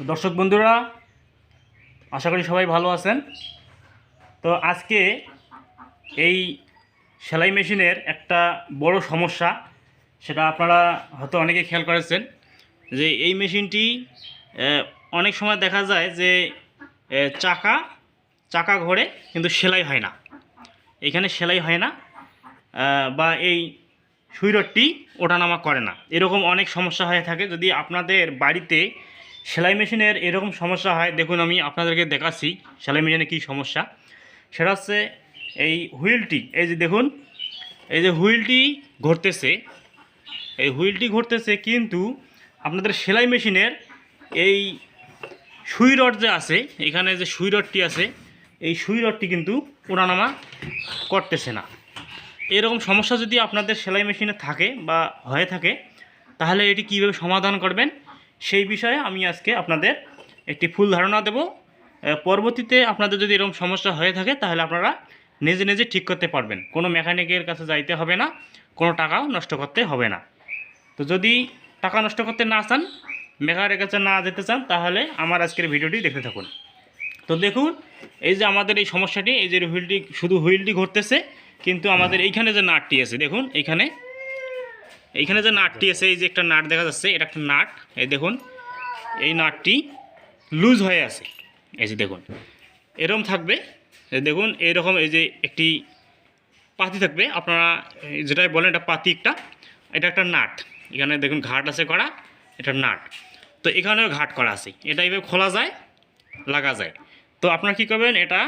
দর্শক বন্ধুরা, আশা করি সবাই ভালো আছেন। তো আজকে এই সেলাই মেশিনের একটা বড় সমস্যা, সেটা আপনারা হয়তো অনেকে খেয়াল করেছেন, যে এই মেশিনটি অনেক সময় দেখা যায় যে চাকা চাকা ঘোরে কিন্তু সেলাই হয় না। এখানে সেলাই হয় না বা এই সুইরটটি ওঠানামা করে না। এরকম অনেক সমস্যা হয়ে থাকে। যদি আপনাদের বাড়িতে সেলাই মেশিনের এরকম সমস্যা হয়, দেখুন আমি আপনাদেরকে দেখাচ্ছি সেলাই মেশিনে কী সমস্যা। সেটা হচ্ছে এই হুইলটি, এই যে দেখুন, এই যে হুইলটি ঘুরতেছে এই হুইলটি ঘুরতেছে কিন্তু আপনাদের সেলাই মেশিনের এই সুই রড যে আছে, এখানে যে সুই রডটি আছে, এই সুই রডটি কিন্তু ওঠানামা করতেছে না। এরকম সমস্যা যদি আপনাদের সেলাই মেশিনে থাকে বা হয়ে থাকে, তাহলে এটি কীভাবে সমাধান করবেন? সেই বিষয়ে আমি আজকে আপনাদের একটি ফুল ধারণা দেব। পরবর্তীতে আপনাদের যদি এরকম সমস্যা হয়ে থাকে, তাহলে আপনারা নিজে নিজে ঠিক করতে পারবেন। কোনো মেকানিকের কাছে যাইতে হবে না, কোনো টাকাও নষ্ট করতে হবে না। তো যদি টাকা নষ্ট করতে না চান মেকারের কাছে না যেতে চান, তাহলে আমার আজকের ভিডিওটি দেখতে থাকুন। তো দেখুন, এই যে আমাদের এই সমস্যাটি, এই যে হুইলটি, শুধু হুইলটি ঘুরতেছে কিন্তু আমাদের এইখানে যে নাটটি আছে, দেখুন, এইখানে এইখানে যে নাটটি আছে, এই যে একটা নাট দেখা যাচ্ছে, এটা একটা নাট এই দেখুন, এই নাটটি লুজ হয়ে আছে। এই যে দেখুন এরকম থাকবে। দেখুন, এইরকম এই যে একটি পাতি থাকবে। আপনারা যেটাই বলেন, এটা পাতি একটা, এটা একটা নাট। এখানে দেখুন, ঘাট আছে করা, এটা নাট। তো এখানেও ঘাট করা আছে। এটা এইভাবে খোলা যায়, লাগা যায়। তো আপনারা কী করবেন, এটা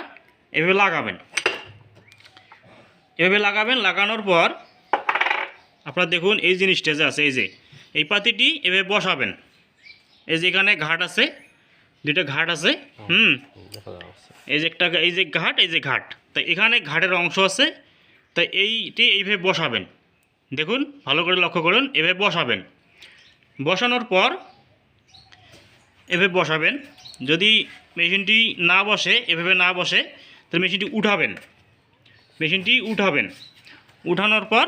এভাবে লাগাবেন। এভাবে লাগাবেন, লাগানোর পর আপনারা দেখুন, এই জিনিসটা যে আছে, এই যে। এই পাতিটি এভাবে বসাবেন। এই যে এখানে ঘাট আছে, দুইটা ঘাট আছে, হুম। এই যে একটা, এই যে ঘাট, এই যে ঘাট। তা এখানে ঘাটের অংশ আছে তাই এইটি এইভাবে বসাবেন। দেখুন, ভালো করে লক্ষ্য করুন, এভাবে বসাবেন। বসানোর পর এভাবে বসাবেন। যদি মেশিনটি না বসে, এভাবে না বসে, তাহলে মেশিনটি উঠাবেন। মেশিনটি উঠাবেন। উঠানোর পর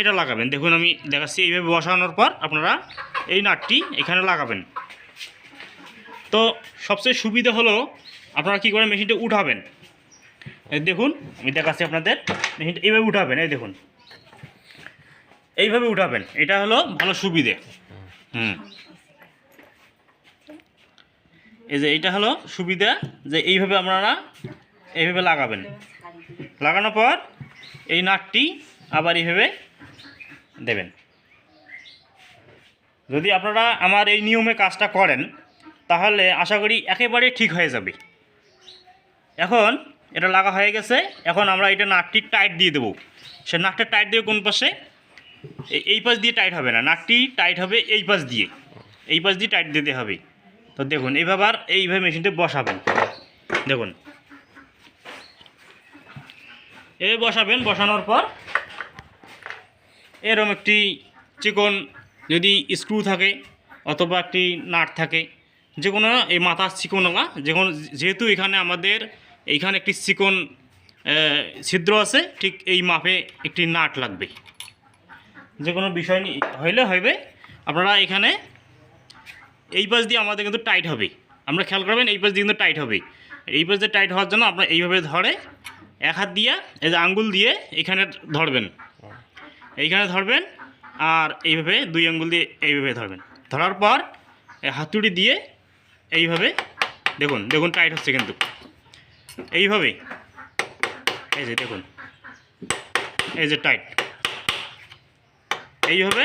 এটা লাগাবেন। দেখুন আমি দেখাচ্ছি, এইভাবে বসানোর পর আপনারা এই নাটটি এখানে লাগাবেন। তো সবচেয়ে সুবিধা হলো আপনারা কী করে মেশিনটা উঠাবেন? এই দেখুন, আমি দেখাচ্ছি আপনাদের, মেশিনটা এইভাবে উঠাবেন, এই দেখুন। এইভাবে উঠাবেন, এটা হলো ভালো সুবিধে। হুম। এই যে এইটা হলো সুবিধা যে এইভাবে আপনারা এইভাবে লাগাবেন। লাগানোর পর এই নাটটি আবার এইভাবে দেবেন। যদি আপনারা আমার এই নিয়মে কাজটা করেন, তাহলে আশা করি একেবারে ঠিক হয়ে যাবে। এখন এটা লাগা হয়ে গেছে, এখন আমরা এটা নাটটি টাইট দিয়ে দেবো। সে নাটটা টাইট দেবে কোন পাশে? এই পাশ দিয়ে টাইট হবে না নাটটি টাইট হবে এই পাশ দিয়ে। এই পাশ দিয়ে টাইট দিতে হবে। তো দেখুন এইভাবে আর এইভাবে মেশিনটা বসাবেন। দেখুন। এই বসাবেন, বসানোর পর এরম একটি চিকন যদি স্ক্রু থাকে অথবা একটি নাট থাকে, যে কোনো এই মাথার যে কোনো যেহেতু এখানে আমাদের এইখানে একটি চিকন ছিদ্র আছে, ঠিক এই মাপে একটি নাট লাগবে। যে কোনো বিষয় হইলে হইবে। আপনারা এখানে এই পাশ দিয়ে আমাদের কিন্তু টাইট হবে। আমরা খেয়াল করবেন এই পাশ দিয়ে কিন্তু টাইট হবে। এই পাশ দিয়ে টাইট হওয়ার জন্য আপনার এইভাবে ধরে, এক হাত দিয়ে, এই যে আঙ্গুল দিয়ে এখানে ধরবেন। এইখানে ধরবেন আর এইভাবে দুই আঙ্গুল দিয়ে এইভাবে ধরবেন। ধরার পর হাতুড়ি দিয়ে এইভাবে দেখুন দেখুন টাইট হচ্ছে কিন্তু। এইভাবে, এই যে দেখুন, এই যে টাইট এইভাবে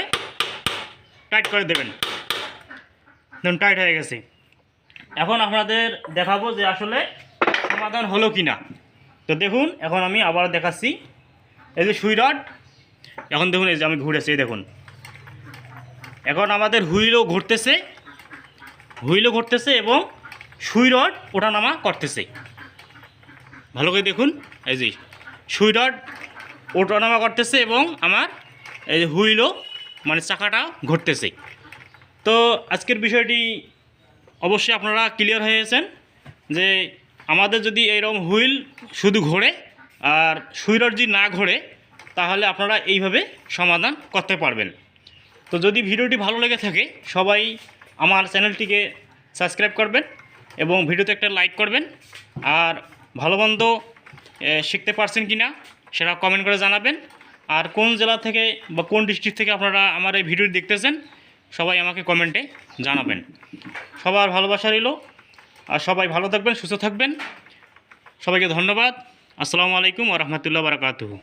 টাইট করে দেবেন। দেখুন টাইট হয়ে গেছে। এখন আপনাদের দেখাবো যে আসলে সমাধান হলো কি না তো দেখুন, এখন আমি আবার দেখাচ্ছি। এই যে সুই রড এখন দেখুন, এই যে আমি ঘুরেছি দেখুন। এখন আমাদের হুইলও ঘুরতেছে হুইলও ঘুরতেছে এবং সুই রড ওঠানামা করতেছে। ভালো করে দেখুন, এই যে সুই রড ওঠানামা করতেছে এবং আমার এই যে হুইলও মানে চাকাটা ঘুরতেছে। তো আজকের বিষয়টি অবশ্যই আপনারা ক্লিয়ার হয়েছেন যে আমাদের যদি এরকম হুইল শুধু ঘোরে আর সুইরর যদি না ঘোরে তাহলে আপনারা এইভাবে সমাধান করতে পারবেন। তো যদি ভিডিওটি ভালো লেগে থাকে, সবাই আমার চ্যানেলটিকে সাবস্ক্রাইব করবেন এবং ভিডিওতে একটা লাইক করবেন। আর ভালো মন্দ শিখতে পারছেন কি না সেটা কমেন্ট করে জানাবেন। আর কোন জেলা থেকে বা কোন ডিস্ট্রিক্ট থেকে আপনারা আমার এই ভিডিও দেখতেছেন, সবাই আমাকে কমেন্টে জানাবেন। সবার ভালোবাসা রইল। আর সবাই ভালো থাকবেন, সুস্থ থাকবেন। সবাইকে ধন্যবাদ। আসসালামু আলাইকুম ওরহমতুল্লাহ বারকাতুহু।